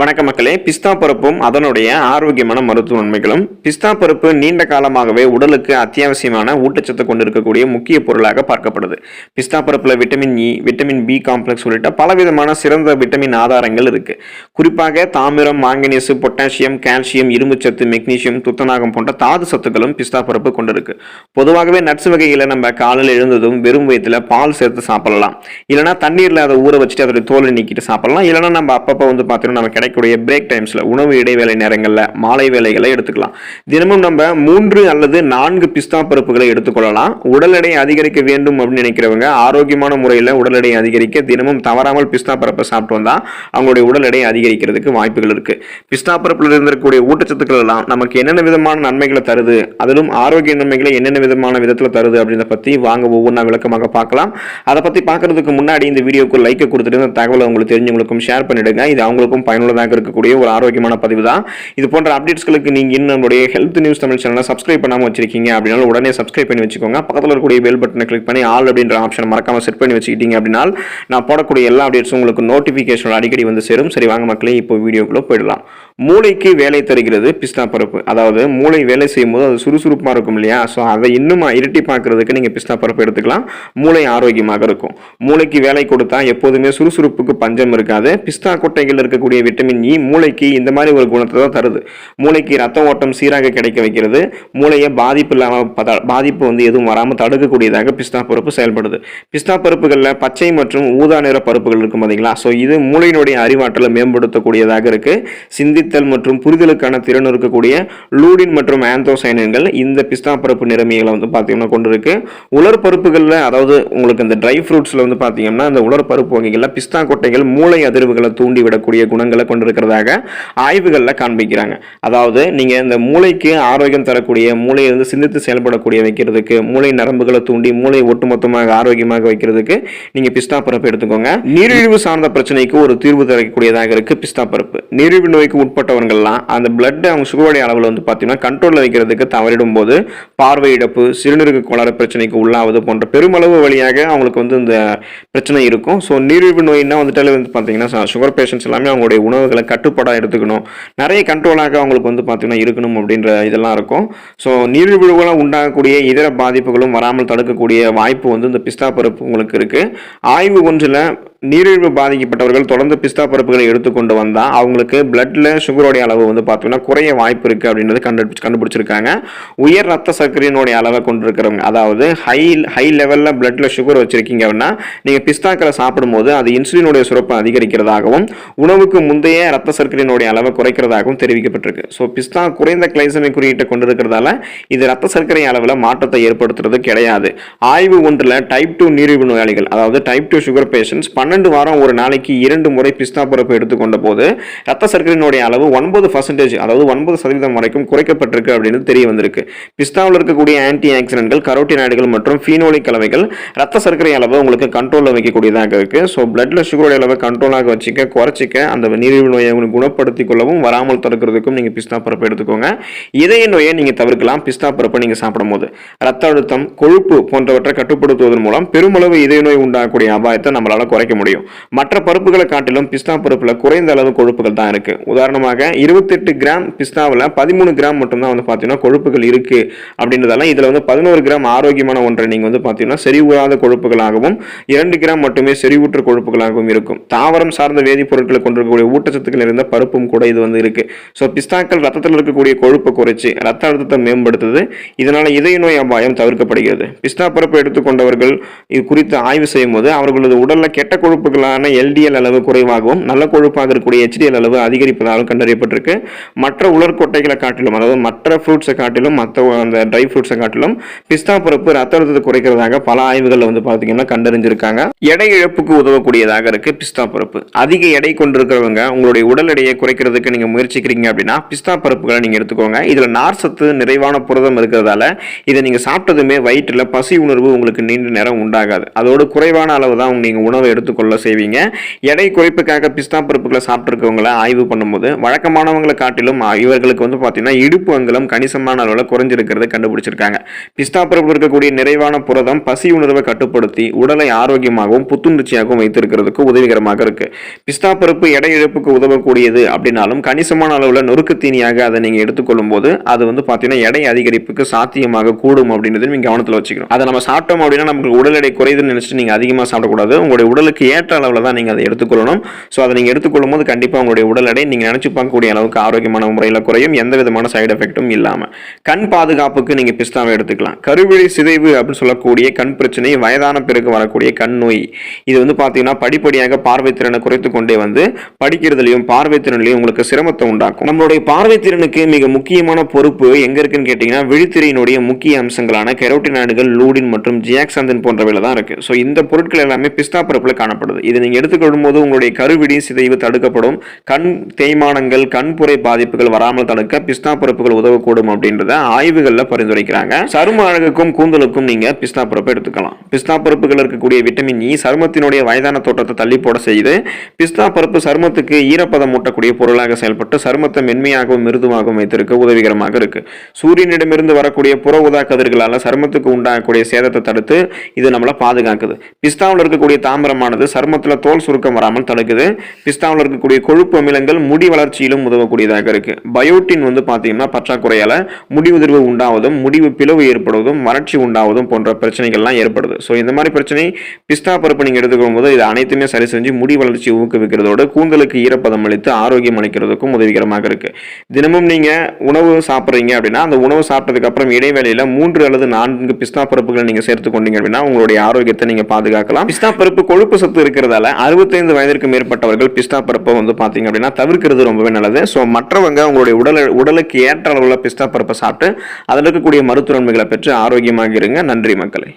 வணக்க மக்களே பிஸ்தா பருப்பும் அதனுடைய ஆரோக்கியமான மருத்துவ நன்மைகளும். பிஸ்தா பருப்பு நீண்ட காலமாகவே உடலுக்கு அத்தியாவசியமான ஊட்டச்சத்து கொண்டிருக்கக்கூடிய முக்கிய பொருளாக பார்க்கப்படுது. பிஸ்தா பருப்பில் vitamin E vitamin B complex உள்ளிட்ட பலவிதமான சிறந்த விட்டமின் ஆதாரங்கள் இருக்குது குறிப்பாக தாமிரம் மாங்கனீசு பொட்டாசியம் கால்சியம் இரும்புச்சத்து மெக்னீசியம் துத்தநாகம் போன்ற தாது சத்துக்களும் பிஸ்தா பருப்பு கொண்டிருக்கு. பொதுவாகவே நட்ஸ் வகையில் நம்ம காலையில் எழுந்ததும் வெறும் வயத்தில் பால் சேர்த்து சாப்பிடலாம். இல்லைனா தண்ணீரில் அதை ஊற வச்சுட்டு அதோடைய தோலை நீக்கிட்டு சாப்பிடலாம். இல்லைனா நம்ம அப்பப்போ வந்து பார்த்தீங்கன்னா நம்ம கிடைக்கக்கூடிய பிரேக் டைம்ஸில் உணவு இடைவேளை நேரங்களில் மாலை வேலைகளை எடுத்துக்கலாம். தினமும் நம்ம மூன்று அல்லது நான்கு பிஸ்தா பருப்புகளை எடுத்துக்கொள்ளலாம். உடல் எடை அதிகரிக்க வேண்டும் அப்படின்னு நினைக்கிறவங்க ஆரோக்கியமான முறையில் உடல் எடை அதிகரிக்க தினமும் தவறாமல் பிஸ்தா பருப்பை சாப்பிட்டு வந்தால் அவங்களுடைய உடல் எடை அதிகரிக்கிறதுக்கு வாய்ப்புகள் இருக்கு. பிஸ்தா பருப்பில் இருந்திருக்கக்கூடிய ஊட்டச்சத்துக்கள் எல்லாம் நமக்கு என்னென்ன விதமான நன்மைகளை தருது அதிலும் ஆரோக்கிய நன்மைகளை என்னென்ன விதமான விதத்தில் தருது அப்படின்றத பற்றி வாங்க ஒவ்வொன்றா விளக்கமாக பார்க்கலாம். அதை பற்றி பார்க்கறதுக்கு முன்னாடி இந்த வீடியோக்கு லைக் கொடுத்துட்டு இந்த தகவலை உங்களுக்கு தெரிஞ்சவங்களுக்கும் ஷேர் பண்ணிடுங்க. இது அவங்களுக்கும் பயனுள்ள பயனுள்ளதாக இருக்கக்கூடிய ஒரு ஆரோக்கியமான பதிவு தான் இது போன்ற அப்டேட்ஸ்களுக்கு நீங்கள் இன்னும் நம்மளுடைய ஹெல்த் நியூஸ் தமிழ் சேனலை சப்ஸ்கிரைப் பண்ணாமல் வச்சிருக்கீங்க அப்படின்னா உடனே சப்ஸ்கிரைப் பண்ணி வச்சுக்கோங்க. பக்கத்தில் இருக்கக்கூடிய பெல் பட்டனை கிளிக் பண்ணி ஆல் அப்படின்ற ஆப்ஷன் மறக்காமல் செட் பண்ணி வச்சுக்கிட்டீங்க அப்படின்னா நான் போடக்கூடிய எல்லா அப்டேட்ஸும் உங்களுக்கு நோட்டிஃபிகேஷன் அடிக்கடி வந்து சேரும். சரி வாங்க மக்களே இப்போ வீடியோக்குள்ளே போயிடலாம். மூளைக்கு வேலை தருகிறது பிஸ்தா பருப்பு. அதாவது மூளை வேலை செய்யும்போது அது சுறுசுறுப்பாக இருக்கும் இல்லையா? ஸோ அதை இன்னும் இரட்டி பார்க்கறதுக்கு நீங்கள் பிஸ்தா பருப்பு எடுத்துக்கலாம். மூளை ஆரோக்கியமாக இருக்கும். மூளைக்கு வேலை கொடுத்தா எப்போதுமே சுறுசுறுப்புக்கு பஞ்சம் இருக்காது. பிஸ்தா கொட்டைகள் இருக்கக்கூடிய விட்டமின் இ e மூளைக்கு இந்த மாதிரி ஒரு குணத்தை தான் தருது. மூளைக்கு ரத்த ஓட்டம் சீராக கிடைக்க வைக்கிறது. மூளையை பாதிப்பு இல்லாமல் பத- பாதிப்பு வந்து எதுவும் வராமல் தடுக்கக்கூடியதாக பிஸ்தா பருப்பு செயல்படுது. பிஸ்தா பருப்புகளில் பச்சை மற்றும் ஊதா நிற பருப்புகள் இருக்கும் பார்த்தீங்களா ஸோ இது மூளையினுடைய அறிவாற்றலை மேம்படுத்தக்கூடியதாக இருக்குது சிந்தி சிந்தித்தல் மற்றும் புரிதலுக்கான திறன் இருக்கக்கூடிய லூடின் மற்றும் ஆந்தோசைனன்கள் இந்த பிஸ்தா பருப்பு நிறமிகளை வந்து பார்த்தீங்கன்னா கொண்டிருக்கு. உலர் பருப்புகளில் அதாவது உங்களுக்கு இந்த ட்ரை ஃப்ரூட்ஸில் வந்து பார்த்தீங்கன்னா இந்த உலர் பருப்பு வகைகளில் பிஸ்தா கொட்டைகள் மூளை அதிர்வுகளை தூண்டி விடக்கூடிய குணங்களை கொண்டிருக்கிறதாக ஆய்வுகளில் காண்பிக்கிறாங்க. அதாவது நீங்கள் இந்த மூளைக்கு ஆரோக்கியம் தரக்கூடிய மூளையை வந்து சிந்தித்து செயல்படக்கூடிய வைக்கிறதுக்கு மூளை நரம்புகளை தூண்டி மூளை ஒட்டுமொத்தமாக ஆரோக்கியமாக வைக்கிறதுக்கு நீங்கள் பிஸ்தா பருப்பு எடுத்துக்கோங்க. நீரிழிவு சார்ந்த பிரச்சனைக்கு ஒரு தீர்வு தரக்கூடியதாக இருக்குது பிஸ்தா பருப்பு. நீரிழிவு நோய்க்கு உட்பட்டவர்கள்லாம் அந்த பிளட் அவங்க சுகருடைய அளவில் வந்து பார்த்தீங்கன்னா கண்ட்ரோலில் வைக்கிறதுக்கு தவறிடும் போது பார்வை இழப்பு சிறுநீரக கோளாறு பிரச்சனைக்கு உள்ளாவது போன்ற பெருமளவு வழியாக அவங்களுக்கு வந்து இந்த பிரச்சனை இருக்கும். ஸோ நீரிழிவு நோயின்னா வந்துட்டாலே வந்து பார்த்தீங்கன்னா சுகர் பேஷண்ட்ஸ் எல்லாமே அவங்களுடைய உணவுகளை கட்டுப்பாடாக எடுத்துக்கணும். நிறைய கண்ட்ரோலாக அவங்களுக்கு வந்து பார்த்தீங்கன்னா இருக்கணும் அப்படின்ற இதெல்லாம் இருக்கும். ஸோ நீரிழிவுகளாக உண்டாகக்கூடிய இதர பாதிப்புகளும் வராமல் தடுக்கக்கூடிய வாய்ப்பு வந்து இந்த பிஸ்தா பருப்பு உங்களுக்கு இருக்குது ஆய்வு ஒன்றில் நீரிழிவு பாதிக்கப்பட்டவர்கள் தொடர்ந்து பிஸ்தா பருப்புகளை எடுத்துக்கொண்டு வந்தால் அவங்களுக்கு பிளட்டில் சுகருடைய அளவு வந்து பார்த்தீங்கன்னா குறைய வாய்ப்பு இருக்குது அப்படின்றது கண்டு கண்டுபிடிச்சிருக்காங்க. உயர் ரத்த சர்க்கரையினுடைய அளவை கொண்டிருக்கிறவங்க அதாவது ஹை ஹை லெவலில் பிளட்டில் சுகர் வச்சுருக்கீங்க அப்படின்னா நீங்கள் பிஸ்தாக்களை சாப்பிடும்போது அது இன்சுலினுடைய சுரப்பை அதிகரிக்கிறதாகவும் உணவுக்கு முந்தைய ரத்த சர்க்கரையினுடைய அளவை குறைக்கிறதாகவும் தெரிவிக்கப்பட்டிருக்கு. ஸோ பிஸ்தா குறைந்த கிளைசமை குறியீட்டை கொண்டிருக்கிறதால இது ரத்த சர்க்கரை அளவில் மாற்றத்தை ஏற்படுத்துறது கிடையாது. ஆய்வு ஒன்றில் டைப் டூ நீரிழிவு நோயாளிகள் அதாவது டைப் டூ சுகர் பேஷண்ட்ஸ் பன்னெண்டு வாரம் ஒரு நாளைக்கு இரண்டு முறை பிஸ்தா பருப்பு எடுத்துக்கொண்ட போது ரத்த சர்க்கரையினுடைய அளவு ஒன்பது பர்சன்டேஜ் அதாவது ஒன்பது சதவீதம் வரைக்கும் குறைக்கப்பட்டிருக்கு அப்படின்னு தெரிய வந்திருக்கு. பிஸ்தாவில் இருக்கக்கூடிய ஆன்டி ஆக்சிடென்ட்கள் கரோட்டினாய்டுகள் மற்றும் ஃபீனோலிக் கலவைகள் ரத்த சர்க்கரை அளவு உங்களுக்கு கண்ட்ரோலில் வைக்கக்கூடியதாக இருக்கு. ஸோ பிளட்ல சுகருடைய அளவை கண்ட்ரோலாக வச்சுக்க குறைச்சிக்க அந்த நீரிழிவு நோயை குணப்படுத்திக் கொள்ளவும் வராமல் தடுக்கிறதுக்கும் நீங்கள் பிஸ்தா பருப்பு எடுத்துக்கோங்க. இதய நோயை நீங்கள் தவிர்க்கலாம். பிஸ்தா பருப்பை நீங்கள் சாப்பிடும் போது ரத்த அழுத்தம் கொழுப்பு போன்றவற்றை கட்டுப்படுத்துவதன் மூலம் பெருமளவு இதய நோய் உண்டாகக்கூடிய அபாயத்தை நம்மளால குறைக்க முடியும். மற்ற பருப்புகளை காட்டிலும் பிஸ்தா பருப்புல குறைந்த அளவு கொழுப்புகள் தான் இருக்கு. உதாரணமாக இருபத்தெட்டு கிராம் பிஸ்தாவில் பதிமூணு கிராம் மட்டும்தான் வந்து பார்த்தீங்கன்னா கொழுப்புகள் இருக்குது அப்படின்றதெல்லாம் இதில் வந்து பதினோரு கிராம் ஆரோக்கியமான ஒன்றை நீங்கள் வந்து பார்த்தீங்கன்னா செறிவுறாத கொழுப்புகளாகவும் இரண்டு கிராம் மட்டுமே செறிவுற்ற கொழுப்புகளாகவும் இருக்கும். தாவரம் சார்ந்த வேதிப்பொருட்களை கொண்டிருக்கக்கூடிய ஊட்டச்சத்துக்கள் இருந்த பருப்பும் கூட இது வந்து இருக்கு. ஸோ பிஸ்தாக்கள் ரத்தத்தில் இருக்கக்கூடிய கொழுப்பை குறைச்சி ரத்த அழுத்தத்தை மேம்படுத்துது. இதனால இதய நோய் அபாயம் தவிர்க்கப்படுகிறது. பிஸ்தா பருப்பு எடுத்துக்கொண்டவர்கள் இது குறித்து ஆய்வு செய்யும் போது அவர்களது உடலில் கெட்ட கொழுப்புகளான எல்டிஎல் அளவு குறைவாகவும் நல்ல கொழுப்பாக இருக்கக்கூடிய ஹெச்டிஎல் அளவு அதிகரிப்பதாலும் கண்டறியப்பட்டிருக்கு. மற்ற உலர்கொட்டைகளை காட்டிலும் அதாவது மற்ற ஃப்ரூட்ஸை காட்டிலும் மற்ற அந்த ட்ரை ஃப்ரூட்ஸை காட்டிலும் பிஸ்தா பருப்பு ரத்த அழுத்தத்தை குறைக்கிறதாக பல ஆய்வுகள் வந்து பார்த்தீங்கன்னா கண்டறிஞ்சிருக்காங்க. எடை இழப்புக்கு உதவக்கூடியதாக இருக்கு பிஸ்தா பருப்பு. அதிக எடை கொண்டிருக்கிறவங்க உங்களுடைய உடல் எடையை குறைக்கிறதுக்கு நீங்க முயற்சிக்கிறீங்க அப்படின்னா பிஸ்தா பருப்புகளை நீங்க எடுத்துக்கோங்க. இதுல நார் சத்து நிறைவான புரதம் இருக்கிறதால இதை நீங்க சாப்பிட்டதுமே வயிற்றில் பசி உணர்வு உங்களுக்கு நீண்ட நேரம் உண்டாகாது. அதோடு குறைவான அளவு தான் நீங்க உணவை எடுத்து எடுத்துக்கொள்ள செய்வீங்க. எடை குறைப்புக்காக பிஸ்தா பருப்புகளை சாப்பிட்ருக்கவங்கள ஆய்வு பண்ணும்போது வழக்கமானவங்களை காட்டிலும் இவர்களுக்கு வந்து பார்த்தீங்கன்னா இடுப்பு அங்கலம் கணிசமான அளவில் குறைஞ்சிருக்கிறத கண்டுபிடிச்சிருக்காங்க. பிஸ்தா பருப்பில் இருக்கக்கூடிய நிறைவான புரதம் பசி உணர்வை கட்டுப்படுத்தி உடலை ஆரோக்கியமாகவும் புத்துணர்ச்சியாகவும் வைத்திருக்கிறதுக்கு உதவிகரமாக இருக்கு. பிஸ்தா பருப்பு எடை இழப்புக்கு உதவக்கூடியது அப்படின்னாலும் கணிசமான அளவில் நொறுக்கு தீனியாக அதை நீங்கள் எடுத்துக்கொள்ளும் போது அது வந்து பார்த்தீங்கன்னா எடை அதிகரிப்புக்கு சாத்தியமாக கூடும் அப்படின்றது நீங்கள் கவனத்தில் வச்சுக்கணும். அதை நம்ம சாப்பிட்டோம் அப்படின்னா நமக்கு உடல் எடை குறையுதுன்னு நினச்சிட்டு நீங்கள் அதிகமாக சாப்பிடக்கூடாது. உங்களுடைய உடலுக்கு ஏற்ற அளவில் தான் நீங்கள் அதை எடுத்துக்கொள்ளணும். ஸோ அதை நீங்கள் எடுத்துக்கொள்ளும் போது கண்டிப்பாக உங்களுடைய உடல் எடை நீங்கள் நினச்சி பார்க்கக்கூடிய அளவுக்கு ஆரோக்கியமான முறையில் குறையும். எந்த விதமான சைடு எஃபெக்ட்டும் இல்லாமல் கண் பாதுகாப்புக்கு நீங்கள் பிஸ்தாவை எடுத்துக்கலாம். கருவிழி சிதைவு அப்படின்னு சொல்லக்கூடிய கண் பிரச்சனை வயதான பிறகு வரக்கூடிய கண் நோய். இது வந்து பார்த்தீங்கன்னா படிப்படியாக பார்வை திறனை குறைத்து கொண்டே வந்து படிக்கிறதுலையும் பார்வை திறன்லையும் உங்களுக்கு சிரமத்தை உண்டாக்கும். நம்மளுடைய பார்வை திறனுக்கு மிக முக்கியமான பொறுப்பு எங்கே இருக்குன்னு கேட்டிங்கன்னா விழித்திரையினுடைய முக்கிய அம்சங்களான கெரோட்டினாய்டுகள் லூடின் மற்றும் ஜியாக்சாந்தின் போன்றவைல தான் இருக்குது ஸோ இந்த பொருட்கள் எல்லாமே பிஸ்தா பருப்பில் காணப்படுது. இதை நீங்கள் எடுத்துக்கொள்ளும் போது உங்களுடைய கருவிடி சிதைவு தடுக்கப்படும். கண் தேய்மானங்கள் கண்புரை பாதிப்புகள் வராமல் தடுக்க பிஸ்தா பருப்புகள் உதவக்கூடும் அப்படின்றத ஆய்வுகளில் பரிந்துரைக்கிறாங்க. சரும அழகுக்கும் கூந்தலுக்கும் நீங்கள் பிஸ்தா பருப்பு எடுத்துக்கலாம். பிஸ்தா பருப்புகள் இருக்கக்கூடிய விட்டமின் இ சருமத்தினுடைய வயதான தோட்டத்தை தள்ளி போட செய்து பிஸ்தா பருப்பு சருமத்துக்கு ஈரப்பதம் மூட்டக்கூடிய பொருளாக செயல்பட்டு சருமத்தை மென்மையாகவும் மிருதுவாகவும் வைத்திருக்க உதவிகரமாக இருக்கு. சூரியனிடமிருந்து வரக்கூடிய புற உதா கதிர்களால் சருமத்துக்கு உண்டாகக்கூடிய சேதத்தை தடுத்து இது நம்மளை பாதுகாக்குது. பிஸ்தாவில் இருக்கக்கூடிய தாமிரமானது சருமத்தில் தோல் சுருக்கம் வராமல் தடுக்குது. பிஸ்தாவில் இருக்கக்கூடிய கொழுப்பு அமிலங்கள் முடி வளர்ச்சியிலும் உதவக்கூடியதாக இருக்கு. பயோட்டின் வந்து பார்த்தீங்கன்னா பற்றாக்குறையால முடி உதிர்வு உண்டாவதும் முடிவு பிளவு ஏற்படுவதும் வறட்சி உண்டாவதும் போன்ற பிரச்சனைகள்லாம் ஏற்படுது. ஸோ இந்த மாதிரி பிரச்சனை பிஸ்தா பருப்பு நீங்கள் எடுத்துக்கும் போது இது அனைத்துமே சரி செஞ்சு முடி வளர்ச்சி ஊக்குவிக்கிறதோடு கூந்தலுக்கு ஈரப்பதம் அளித்து ஆரோக்கியம் அளிக்கிறதுக்கும் உதவிகரமாக இருக்கு. தினமும் நீங்க உணவு சாப்பிட்றீங்க அப்படின்னா அந்த உணவு சாப்பிட்டதுக்கு அப்புறம் மூன்று அல்லது நான்கு பிஸ்தா பருப்புகளை நீங்க சேர்த்து கொண்டீங்க அப்படின்னா உங்களுடைய ஆரோக்கியத்தை நீங்க பாதுகாக்கலாம். பிஸ்தா பருப்பு கொழுப்பு சத்து இருக்கிறதால அறுபத்தைந்து வயதிற்கு மேற்பட்டவர்கள் பிஸ்தா பருப்பை வந்து பார்த்தீங்க அப்படின்னா தவிர்க்கிறது ரொம்பவே நல்லது. ஸோ மற்றவங்க உங்களுடைய உடல் உடலுக்கு ஏற்ற அளவுல பிஸ்தா பருப்பை சாப்பிட்டு அதில் இருக்கக்கூடிய மருத்துவன்மைகளை பெற்று ஆரோக்கியமாக இருங்க நன்றி மக்களை.